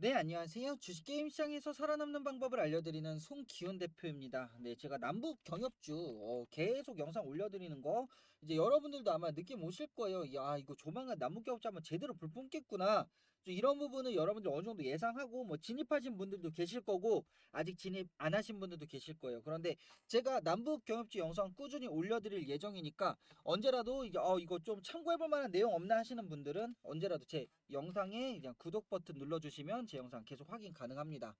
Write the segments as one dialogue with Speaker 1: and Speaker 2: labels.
Speaker 1: 네, 안녕하세요. 주식 게임 시장에서 살아남는 방법을 알려드리는 송기훈 대표입니다. 네, 제가 남북 경협주 어, 계속 영상 올려드리는 거 이제 여러분들도 아마 느낌 오실 거예요. 야, 이거 조만간 남북 경협주 한번 제대로 불 뿜겠구나. 좀 이런 부분을 여러분들 어느 정도 예상하고 뭐 진입하신 분들도 계실 거고 아직 진입 안 하신 분들도 계실 거예요. 그런데 제가 남북 경협주 영상 꾸준히 올려드릴 예정이니까 언제라도 이게 어 이거 좀 참고해볼 만한 내용 없나 하시는 분들은 언제라도 제 영상에 그냥 구독 버튼 눌러주시면 제 영상 계속 확인 가능합니다.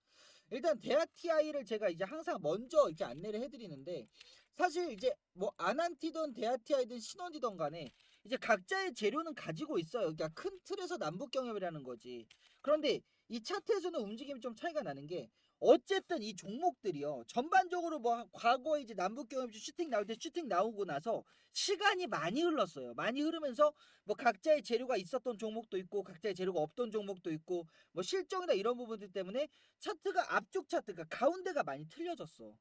Speaker 1: 일단 대아티아이를 제가 이제 항상 먼저 이렇게 안내를 해드리는데 사실 이제 뭐 아난티든 대아티아이든 신원이든 간에 이제 각자의 재료는 가지고 있어요. 그러니까 큰 틀에서 남북 경협이라는 거지. 그런데 이 차트에서는 움직임이 좀 차이가 나는 게 어쨌든 이 종목들이요 전반적으로 뭐 과거에 이제 남북 경협주 슈팅 나올 때 슈팅 나오고 나서 시간이 많이 흘렀어요. 많이 흐르면서 뭐 각자의 재료가 있었던 종목도 있고 각자의 재료가 없던 종목도 있고 뭐 실적이나 이런 부분들 때문에 차트가 앞쪽 차트가 가운데가 많이 틀려졌어.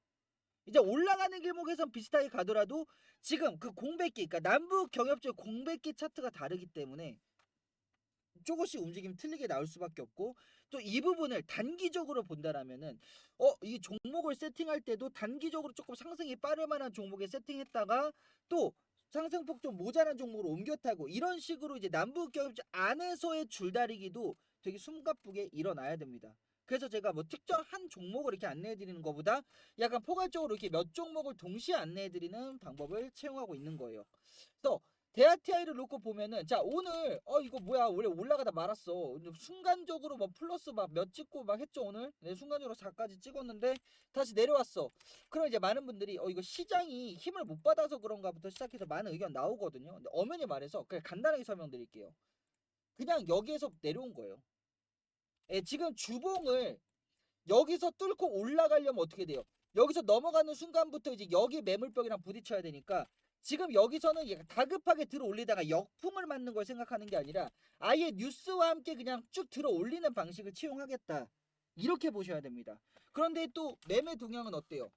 Speaker 1: 이제 올라가는 길목에선 비슷하게 가더라도 지금 그 공백기 그러니까 남북 경협주의 공백기 차트가 다르기 때문에 조금씩 움직임 틀리게 나올 수밖에 없고 또 이 부분을 단기적으로 본다라면은 어 이 종목을 세팅할 때도 단기적으로 조금 상승이 빠를 만한 종목에 세팅했다가 또 상승폭 좀 모자란 종목으로 옮겨 타고 이런 식으로 이제 남북 경협주 안에서의 줄다리기도 되게 숨가쁘게 일어나야 됩니다. 그래서 제가 뭐 특정 한 종목을 이렇게 안내해 드리는 것보다 약간 포괄적으로 이렇게 몇 종목을 동시에 안내해 드리는 방법을 채용하고 있는 거예요. 그래서 대아티아이를 놓고 보면은 자 오늘 어 이거 뭐야? 원래 올라가다 말았어. 순간적으로 뭐 플러스 막 몇 찍고 막 했죠 오늘? 네 순간적으로 4까지 찍었는데 다시 내려왔어. 그럼 이제 많은 분들이 어 이거 시장이 힘을 못 받아서 그런가부터 시작해서 많은 의견 나오거든요. 근데 엄연히 말해서 그냥 간단하게 설명드릴게요. 그냥 여기에서 내려온 거예요 예, 지금 주봉을 여기서 뚫고 올라가려면 어떻게 돼요 여기서 넘어가는 순간부터 이제 여기 매물벽이랑 부딪혀야 되니까 지금 여기서는 다급하게 들어 올리다가 역풍을 맞는 걸 생각하는 게 아니라 아예 뉴스와 함께 그냥 쭉 들어 올리는 방식을 채용하겠다. 이렇게 보셔야 됩니다. 그런데 또 매매 동향은 어때요?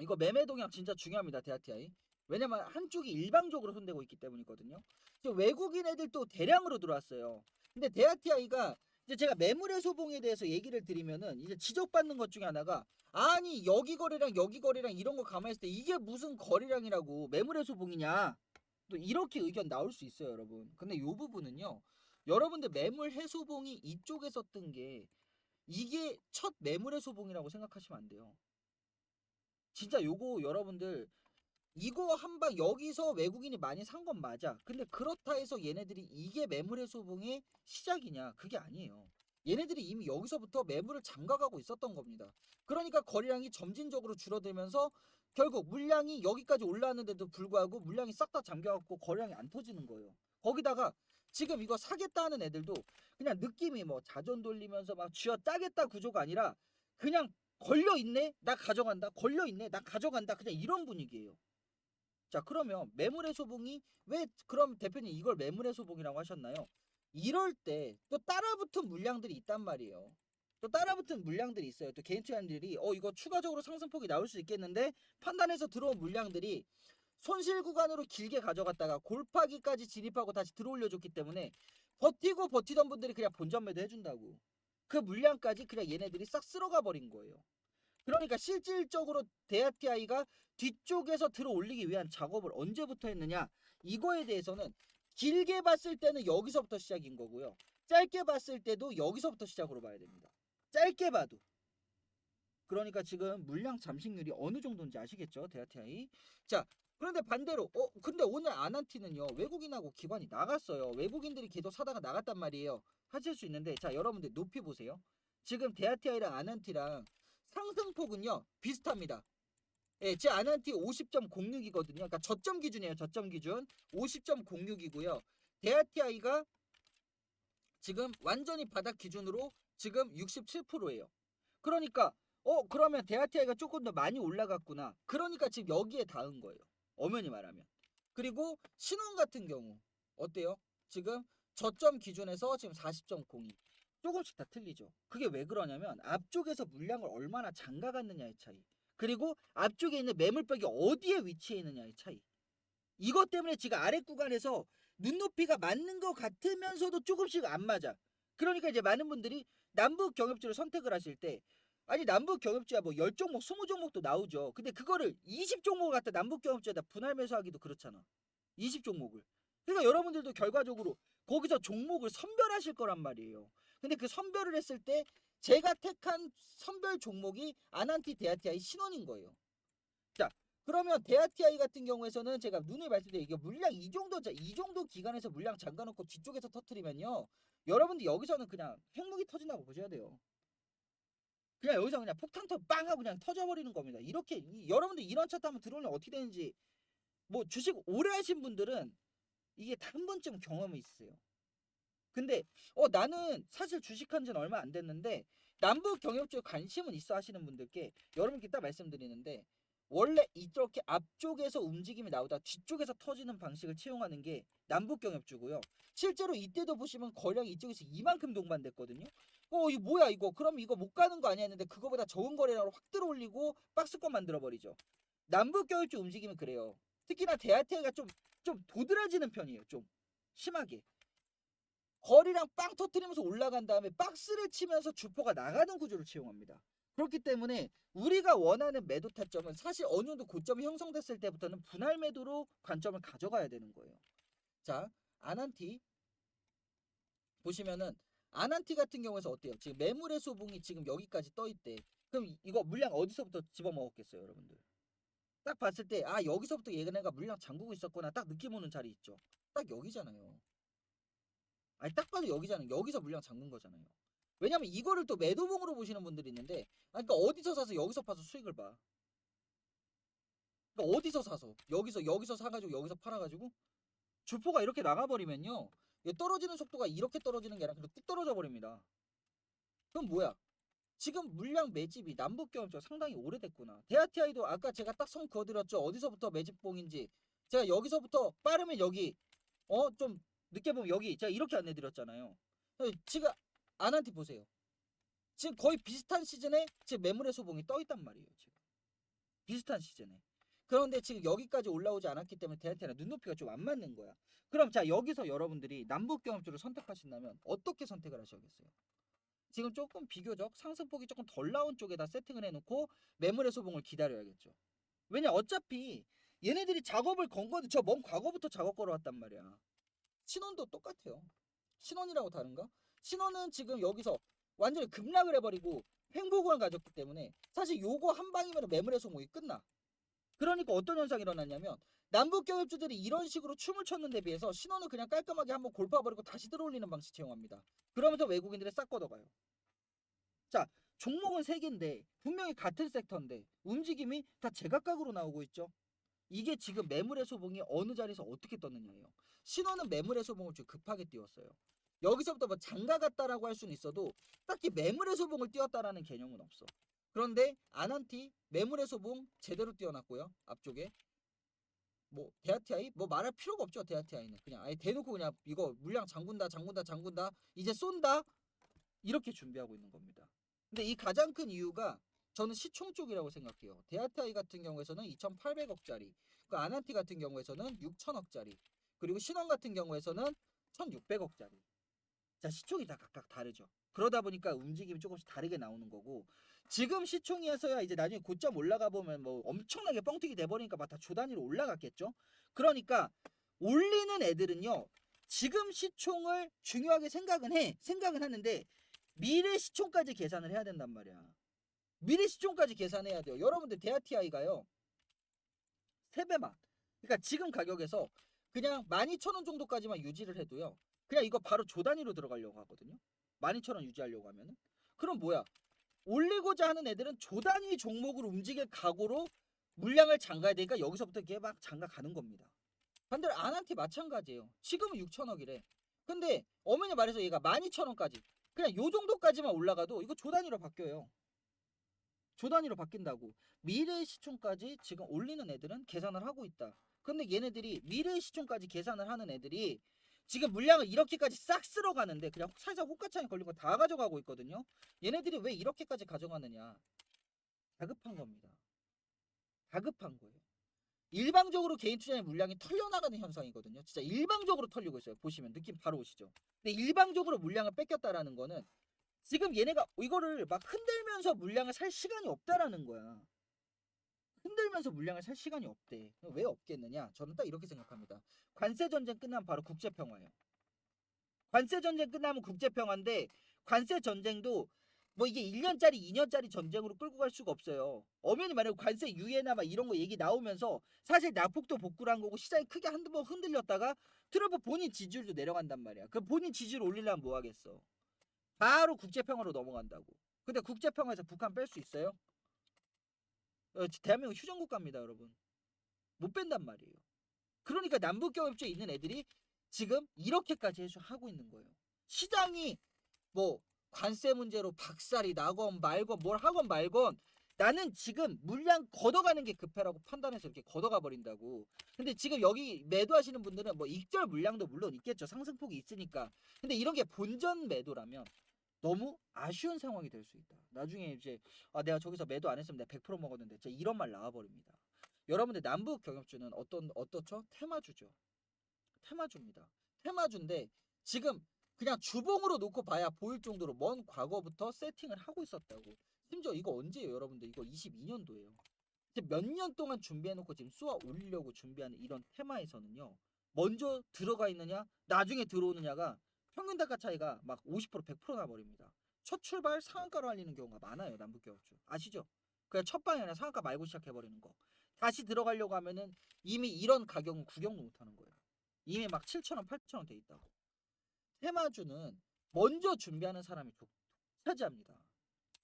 Speaker 1: 이거 매매 동향 진짜 중요합니다. 대아티아이. 왜냐면 한쪽이 일방적으로 손대고 있기 때문이거든요. 외국인 애들도 대량으로 들어왔어요. 근데 대아티아이가 이제 제가 매물의 소봉에 대해서 얘기를 드리면은 이제 지적받는 것 중에 하나가 아니 여기 거래량 여기 거래량 이런 거 있을 때 이게 무슨 거래량이라고 매물의 소봉이냐? 또 이렇게 의견 나올 수 있어요 여러분. 근데 요 부분은요 여러분들 매물 해소봉이 이쪽에서 뜬 게 이게 첫 매물의 소봉이라고 생각하시면 안 돼요. 진짜 요거 여러분들 이거 한 방 여기서 외국인이 많이 산 건 맞아. 근데 그렇다 해서 얘네들이 이게 매물의 소봉의 시작이냐? 그게 아니에요. 얘네들이 이미 여기서부터 매물을 잠가가고 있었던 겁니다. 그러니까 거래량이 점진적으로 줄어들면서 결국 물량이 여기까지 올라왔는데도 불구하고 물량이 싹 다 잠겨갖고 거래량이 안 터지는 거예요. 거기다가 지금 이거 사겠다 하는 애들도 그냥 느낌이 뭐 자전 돌리면서 막 쥐어 짜겠다 구조가 아니라 그냥 걸려 있네 나 가져간다 걸려 있네 나 가져간다 그냥 이런 분위기예요. 자 그러면 매물의 소봉이 왜 그럼 대표님 이걸 매물의 소봉이라고 하셨나요? 이럴 때 또 따라붙은 물량들이 있단 말이에요. 또 따라붙은 물량들이 있어요. 또 개인 투자자들이 어 이거 추가적으로 상승폭이 나올 수 있겠는데 판단해서 들어온 물량들이 손실 구간으로 길게 가져갔다가 골파기까지 진입하고 다시 들어올려줬기 때문에 버티고 버티던 분들이 그냥 본전 매도 해준다고. 그 물량까지 그냥 얘네들이 싹 쓸어가 버린 거예요. 그러니까 실질적으로 대아티아이가 뒤쪽에서 들어 올리기 위한 작업을 언제부터 했느냐? 이거에 대해서는 길게 봤을 때는 여기서부터 시작인 거고요. 짧게 봤을 때도 여기서부터 시작으로 봐야 됩니다. 짧게 봐도. 그러니까 지금 물량 잠식률이 어느 정도인지 아시겠죠? 대아티아이? 자 그런데 반대로 어 근데 오늘 아난티는요 외국인하고 기관이 나갔어요. 외국인들이 계속 사다가 나갔단 말이에요. 하실 수 있는데 자 여러분들 높이 보세요. 지금 대아티아이랑 아난티랑 상승폭은요 비슷합니다. 예, 제 아난티 50.06이거든요. 그러니까 저점 기준이에요. 저점 기준 50.06이고요. 대아티아이가 지금 완전히 바닥 기준으로 지금 67%예요. 그러니까 어 그러면 대아티아이가 조금 더 많이 올라갔구나. 그러니까 지금 여기에 닿은 거예요. 엄연히 말하면. 그리고 신원 같은 경우 어때요? 지금 저점 기준에서 지금 40.02. 조금씩 다 틀리죠. 그게 왜 그러냐면 앞쪽에서 물량을 얼마나 잠가갔느냐의 차이. 그리고 앞쪽에 있는 매물벽이 어디에 위치해 있느냐의 차이. 이것 때문에 지금 아래 구간에서 눈높이가 맞는 것 같으면서도 조금씩 안 맞아. 그러니까 이제 많은 분들이 남북 경협주를 선택을 하실 때 아니 남북 경협주야 뭐 10종목 20종목도 나오죠. 근데 그거를 20종목을 갖다 남북 경협주에다 분할 매수하기도 그렇잖아. 20종목을. 그러니까 여러분들도 결과적으로 거기서 종목을 선별하실 거란 말이에요. 근데 그 선별을 했을 때 제가 택한 선별 종목이 아난티 데아티아이 신원인 거예요. 자, 그러면 데아티아이 같은 경우에서는 제가 눈에 말씀드린 이게 물량 이 정도 자- 이 정도 기간에서 물량 잠가 놓고 뒤쪽에서 터트리면요. 여러분들 여기서는 그냥 핵무기 터진다고 보셔야 돼요. 그냥 여기서 그냥 폭탄 터빵 하고 그냥 터져버리는 겁니다. 이렇게 이- 여러분들 이런 차트 한번 들어오면 어떻게 되는지 뭐 주식 오래 하신 분들은 이게 다 한 번쯤 경험이 있으세요. 근데 어 나는 사실 주식한 지는 얼마 안 됐는데 남북 경협주에 관심은 있어 하시는 분들께 여러분께 딱 말씀드리는데 원래 이렇게 앞쪽에서 움직임이 나오다 뒤쪽에서 터지는 방식을 채용하는 게 남북 경협주고요. 실제로 이때도 보시면 거래량이 이쪽에서 이만큼 동반됐거든요. 어 이거 뭐야 이거 그럼 이거 못 가는 거 아니야 했는데 그거보다 적은 거래량으로 확 들어올리고 박스권 만들어 버리죠. 남북 경협주 움직임은 그래요. 특히나 대하태가 좀 좀 도드라지는 편이에요. 좀 심하게. 거리랑 빵 터트리면서 올라간 다음에 박스를 치면서 주포가 나가는 구조를 채용합니다. 그렇기 때문에 우리가 원하는 매도 타점은 사실 어느 정도 고점이 형성됐을 때부터는 분할 매도로 관점을 가져가야 되는 거예요. 자, 아난티 보시면은 아난티 같은 경우에서 어때요? 지금 매물의 소봉이 지금 여기까지 떠 있대. 그럼 이- 이거 물량 어디서부터 집어먹었겠어요, 여러분들? 딱 봤을 때 아 여기서부터 얘네가 물량 잠그고 있었구나 딱 느낌 오는 자리 있죠. 딱 여기잖아요. 아니 딱 봐도 여기잖아요. 여기서 물량 잠근 거잖아요. 왜냐면 이거를 또 매도봉으로 보시는 분들이 있는데 아니, 그러니까 어디서 사서 여기서 파서 수익을 봐. 그러니까 어디서 사서 여기서 여기서 사가지고 여기서 팔아가지고 주포가 이렇게 나가버리면요. 떨어지는 속도가 이렇게 떨어지는 게 아니라 그냥 뚝 떨어져 버립니다. 그럼 뭐야? 지금 물량 매집이 남북 경험적 상당히 오래됐구나. 데아티아이도 아까 제가 딱성 그어드렸죠. 어디서부터 매집봉인지. 제가 여기서부터 빠르면 여기 어 좀 늦게 보면 여기 제가 이렇게 안내드렸잖아요. 어, 지금 아난티 보세요. 지금 거의 비슷한 시즌에 지금 매물의 소봉이 떠 있단 말이에요. 지금 비슷한 시즌에. 그런데 지금 여기까지 올라오지 않았기 때문에 데아티아랑 눈높이가 좀 안 맞는 거야. 그럼 자 여기서 여러분들이 남북 경험주를 선택하신다면 어떻게 선택을 하셔야겠어요? 지금 조금 비교적 상승폭이 조금 덜 나온 쪽에다 세팅을 해놓고 매물의 소봉을 기다려야겠죠. 왜냐 어차피 얘네들이 작업을 건 거는 저먼 과거부터 작업 걸어왔단 말이야. 신원도 똑같아요. 신원이라고 다른가? 신원은 지금 여기서 완전히 급락을 해버리고 횡보구간 가졌기 때문에 사실 요거 한 방이면 매물의 소봉이 끝나. 그러니까 어떤 현상이 일어났냐면 남북 경협주들이 이런 식으로 춤을 췄는 데 비해서 신원을 그냥 깔끔하게 한번 골파버리고 다시 들어올리는 방식 채용합니다. 그러면서 외국인들이 싹 걷어가요. 자, 종목은 세 개인데 분명히 같은 섹터인데 움직임이 다 제각각으로 나오고 있죠. 이게 지금 매물의 소봉이 어느 자리에서 어떻게 떴느냐예요. 신호는 매물의 소봉을 좀 급하게 띄웠어요. 여기서부터 뭐 장가 갔다라고 할 수는 있어도 딱히 매물의 소봉을 띄웠다라는 개념은 없어. 그런데 아난티 매물의 소봉 제대로 띄워놨고요. 앞쪽에 뭐 데아티아이 뭐 말할 필요가 없죠. 데아티아이는 그냥 아예 대놓고 그냥 이거 물량 잠군다 잠군다 잠군다 이제 쏜다 이렇게 준비하고 있는 겁니다. 근데 이 가장 큰 이유가 저는 시총 쪽이라고 생각해요. 데아타이 같은 경우에서는 2,800억짜리, 그 아난티 같은 경우에서는 6천억짜리, 그리고 신원 같은 경우에서는 1,600억짜리. 자 시총이 다 각각 다르죠. 그러다 보니까 움직임이 조금씩 다르게 나오는 거고 지금 시총이어서야 이제 나중에 고점 올라가 보면 뭐 엄청나게 뻥튀기 돼버리니까 막다주 단위로 올라갔겠죠. 그러니까 올리는 애들은요 지금 시총을 중요하게 생각은 해 생각은 하는데 미래 시총까지 계산을 해야 된단 말이야. 미래 시총까지 계산해야 돼요. 여러분들 데아티아이가요. 3배만. 그러니까 지금 가격에서 그냥 12,000원 정도까지만 유지를 해도요. 그냥 이거 바로 조 단위로 들어가려고 하거든요. 12,000원 유지하려고 하면은. 그럼 뭐야? 올리고자 하는 애들은 조 단위 종목으로 움직일 각오로 물량을 잠가야 되니까 여기서부터 이게 막 잠가 가는 겁니다. 반대로 아난티 마찬가지예요. 지금은 6천억이래. 근데 어머니 말해서 얘가 12,000원까지 그냥 요 정도까지만 올라가도 이거 조 단위로 바뀌어요. 조 단위로 바뀐다고. 미래 시총까지 지금 올리는 애들은 계산을 하고 있다. 근데 얘네들이 미래 시총까지 계산을 하는 애들이 지금 물량을 이렇게까지 싹 쓸어 가는데 그냥 살짝 호가창에 걸린 거 다 가져가고 있거든요. 얘네들이 왜 이렇게까지 가져가느냐? 다급한 겁니다. 다급한 거예요. 일방적으로 개인 투자의 물량이 털려나가는 현상이거든요. 진짜 일방적으로 털리고 있어요. 보시면 느낌 바로 오시죠. 근데 일방적으로 물량을 뺏겼다라는 거는 지금 얘네가 이거를 막 흔들면서 물량을 살 시간이 없다라는 거야. 흔들면서 물량을 살 시간이 없대. 왜 없겠느냐? 저는 딱 이렇게 생각합니다. 관세 전쟁 끝나면 바로 국제 평화예요. 관세 전쟁 끝나면 국제 평화인데 관세 전쟁도 뭐 이게 1년짜리 2년짜리 전쟁으로 끌고 갈 수가 없어요. 엄연히 말해 관세 유예나 막 이런 거 얘기 나오면서 사실 낙폭도 복구를 한 거고 시장이 크게 한두 번 흔들렸다가 트럼프 본인 지지율도 내려간단 말이야. 그 본인 지지율 올리려면 뭐 하겠어? 바로 국제 평화로 넘어간다고. 근데 국제 평화에서 북한 뺄 수 있어요? 어, 대한민국 휴전 국가입니다, 여러분. 못 뺀단 말이에요. 그러니까 남북 경협주에 있는 애들이 지금 이렇게까지 해서 하고 있는 거예요. 시장이 뭐 관세 문제로 박살이 나건 말건 뭘 하건 말건 나는 지금 물량 걷어가는 게 급해라고 판단해서 이렇게 걷어가 버린다고. 근데 지금 여기 매도하시는 분들은 뭐 익절 물량도 물론 있겠죠. 상승폭이 있으니까. 근데 이런 게 본전 매도라면 너무 아쉬운 상황이 될 수 있다. 나중에 이제 아 내가 저기서 매도 안 했으면 내가 100% 먹었는데 진짜 이런 말 나와 버립니다. 여러분들 남북 경협주는 어떤 어떻죠? 테마주죠. 테마주입니다. 테마주인데 지금 그냥 주봉으로 놓고 봐야 보일 정도로 먼 과거부터 세팅을 하고 있었다고. 심지어 이거 언제예요, 여러분들? 이거 22년도예요. 몇 년 동안 준비해 놓고 지금 쏘아 올리려고 준비하는 이런 테마에서는요. 먼저 들어가 있느냐, 나중에 들어오느냐가 평균 단가 차이가 막 50% 100% 나버립니다. 첫 출발 상한가로 알리는 경우가 많아요, 남북경협주. 아시죠? 그냥 첫 방에 아니라 상한가 말고 시작해버리는 거. 다시 들어가려고 하면은 이미 이런 가격은 구경도 못하는 거예요. 이미 막 7,000원, 8,000원 돼 있다고. 테마주는 먼저 준비하는 사람이 좀 차지합니다.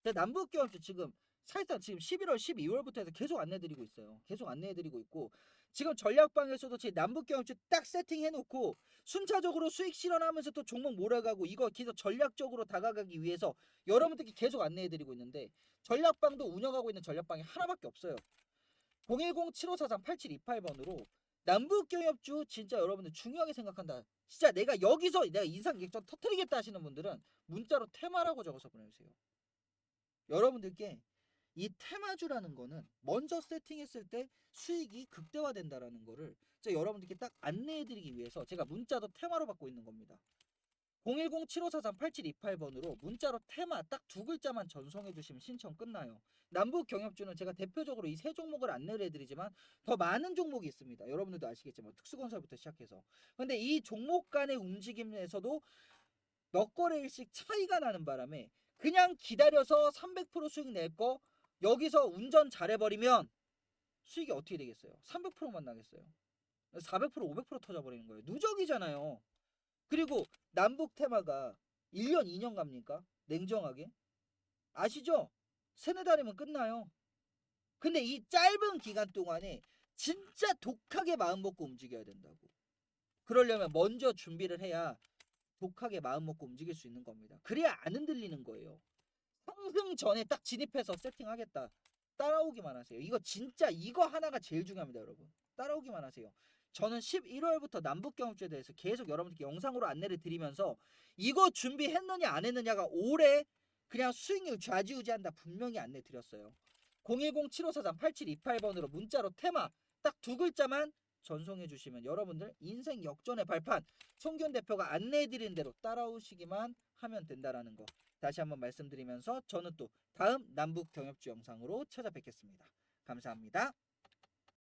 Speaker 1: 근데 남북경협주 지금 사실상 지금 11월, 12월부터 해서 계속 안내드리고 있어요. 계속 안내해드리고 있고 지금 전략방에서도 지금 남북 경협주 딱 세팅해놓고 순차적으로 수익 실현하면서 또 종목 몰아가고 이거 계속 전략적으로 다가가기 위해서 여러분들께 계속 안내해드리고 있는데 전략방도 운영하고 있는 전략방이 하나밖에 없어요. 010-7543-8728번으로 남북 경협주 진짜 여러분들 중요하게 생각한다. 진짜 내가 여기서 내가 인상 객전 터트리겠다 하시는 분들은 문자로 테마라고 적어서 보내주세요. 여러분들께 이 테마주라는 거는 먼저 세팅했을 때 수익이 극대화된다라는 거를 제가 여러분들께 딱 안내해드리기 위해서 제가 문자도 테마로 받고 있는 겁니다. 010-7543-8728번으로 문자로 테마 딱 두 글자만 전송해 주시면 신청 끝나요. 남북 경협주는 제가 대표적으로 이 세 종목을 안내를 해드리지만 더 많은 종목이 있습니다. 여러분들도 아시겠지만 특수건설부터 시작해서 근데 이 종목 간의 움직임에서도 몇 거래일씩 차이가 나는 바람에 그냥 기다려서 300% 수익 낼 거 여기서 운전 잘해버리면 수익이 어떻게 되겠어요? 300%만 나겠어요? 400% 500% 터져버리는 거예요. 누적이잖아요. 그리고 남북 테마가 1년 2년 갑니까? 냉정하게 아시죠? 세네 달이면 끝나요. 근데 이 짧은 기간 동안에 진짜 독하게 마음 먹고 움직여야 된다고. 그러려면 먼저 준비를 해야 독하게 마음 먹고 움직일 수 있는 겁니다. 그래야 안 흔들리는 거예요. 상승 전에 딱 진입해서 세팅하겠다. 따라오기만 하세요. 이거 진짜 이거 하나가 제일 중요합니다, 여러분. 따라오기만 하세요. 저는 11월부터 남북경협주에 대해서 계속 여러분들께 영상으로 안내를 드리면서 이거 준비했느냐 안 했느냐가 올해 그냥 수익률 좌지우지한다 분명히 안내 드렸어요. 010-7543-8728번으로 문자로 테마 딱 두 글자만 전송해 주시면 여러분들 인생 역전의 발판 송기현 대표가 안내해 드리는 대로 따라오시기만 하면 된다라는 거 다시 한번 말씀드리면서 저는 또 다음 남북 경협주 영상으로 찾아뵙겠습니다. 감사합니다.